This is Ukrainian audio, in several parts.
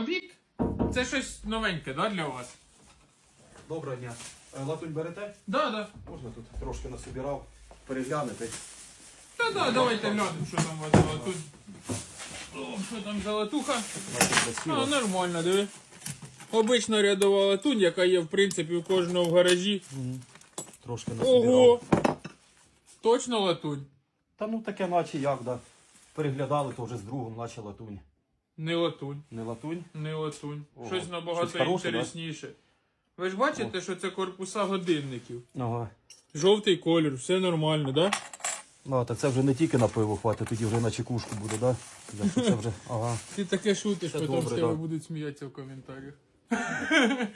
Бабік, це щось новеньке, да, для вас? Доброго дня. Е, Латунь берете? Да, да. Можна тут трошки насобирав, переглянути. Та да, давайте глянемо, що там у вас латунь. О, Що там за латуха? Бачите, А, нормально, диви. Обична рядова латунь, яка є в принципі у кожного в гаражі. Трошки насобирав. Ого! Точно латунь? Та ну таке наче як, да. Переглядали, то вже з другом, наче латунь. Не латунь, Не латунь? не латунь. Ого, Щось набагато щось хороше, інтересніше. Ви ж бачите, що це корпуса годинників. Ага. Жовтий колір, все нормально, да? Ну, так це вже не тільки на пиво хватить, тоді вже на чекушку буде, да? Так це вже, ага. Ти таке шутиш, Це потім добре, тебе да. будуть сміятися в коментарях.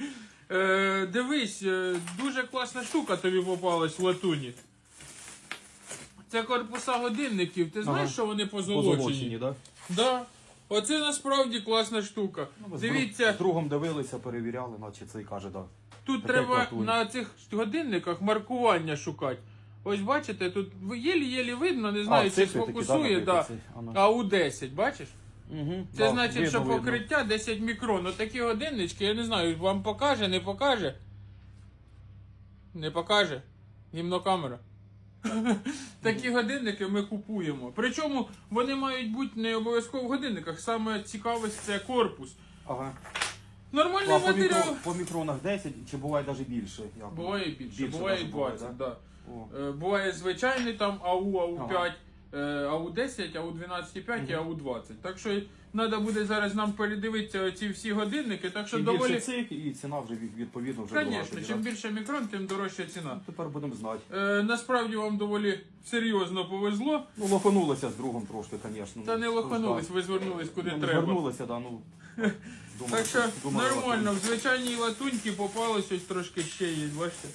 Е, Дивись, е, дуже класна штука тобі попалась в латуні. Це корпуса годинників. Ти знаєш, Ага. що вони позолочені? Позолочені, да? Да. Оце насправді класна штука. Ну, Дивіться, З другом дивилися, перевіряли, наче це і каже, да. тут таке треба латунь. на цих годинниках маркування шукати. Ось бачите, тут єлі-єлі видно, не знаю, чи цифри такі, сфокусує, да, да. набиті ці? Ано. АУ-10, бачиш? Угу. Це значить, що покриття 10 мікрон. Такі годиннички, я не знаю, вам покаже, не покаже. Не покаже. Гімно камера. Такі годинники ми купуємо. Причому вони мають бути не обов'язково в годинниках. Саме цікавість це корпус. Ага. Нормальний А по, матеріал. мікро, по мікронах 10 чи буває навіть більше? Як? Буває більше, буває і 20, да? да. О. Е, Буває звичайний там АУ, АУ5, Ага. Е, АУ10, АУ12,5 і АУ20. Так що треба буде зараз нам передивитися ці всі годинники, так що Чим доволі. більше цих, і ціна вже від- відповідно вже Звісно, дорожча, чим більше мікрон, тим дорожча ціна. Ну, Тепер будемо знати. Е, насправді вам доволі серйозно повезло. Ну, лоханулося з другом трошки, звісно. Та не лоханулись, ви звернулись куди Ну, треба. Звернулися, да, ну. Думали, Так що думали, нормально, в звичайній латуньки попалось ось трошки ще є, бачите?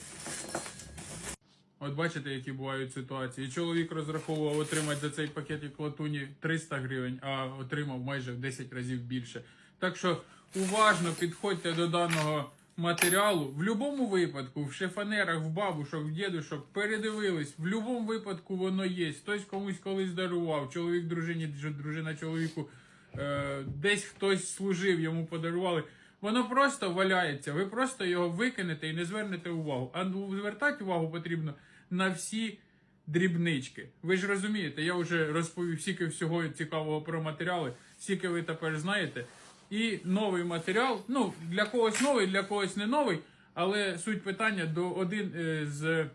От бачите, які бувають ситуації. Чоловік розраховував отримати за цей пакетик латуні 300 гривень, а отримав майже в 10 разів більше. Так що уважно підходьте до даного матеріалу. В будь-якому випадку, в шифонерах, в бабушок, в дідушок передивились. В будь-якому випадку воно є. Хтось комусь колись дарував, чоловік дружині, дружина чоловіку. Е, десь хтось служив, йому подарували. Воно просто валяється. Ви просто його викинете і не звернете увагу. А ну, звертати увагу потрібно на всі дрібнички. Ви ж розумієте, я вже розповів стільки всього цікавого про матеріали, скільки ви тепер знаєте. І новий матеріал, ну, для когось новий, для когось не новий, але суть питання до один е, з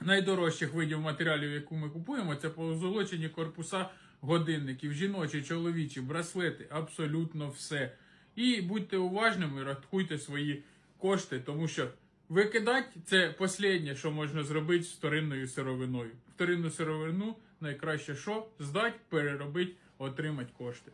найдорожчих видів матеріалів, яку ми купуємо, це позолочені корпуса годинників, жіночі, чоловічі, браслети, абсолютно все. І будьте уважними, рахуйте свої кошти, тому що викидати це останнє, що можна зробити з вторинною сировиною. Вторинну сировину найкраще що? Здати, переробити, отримати кошти.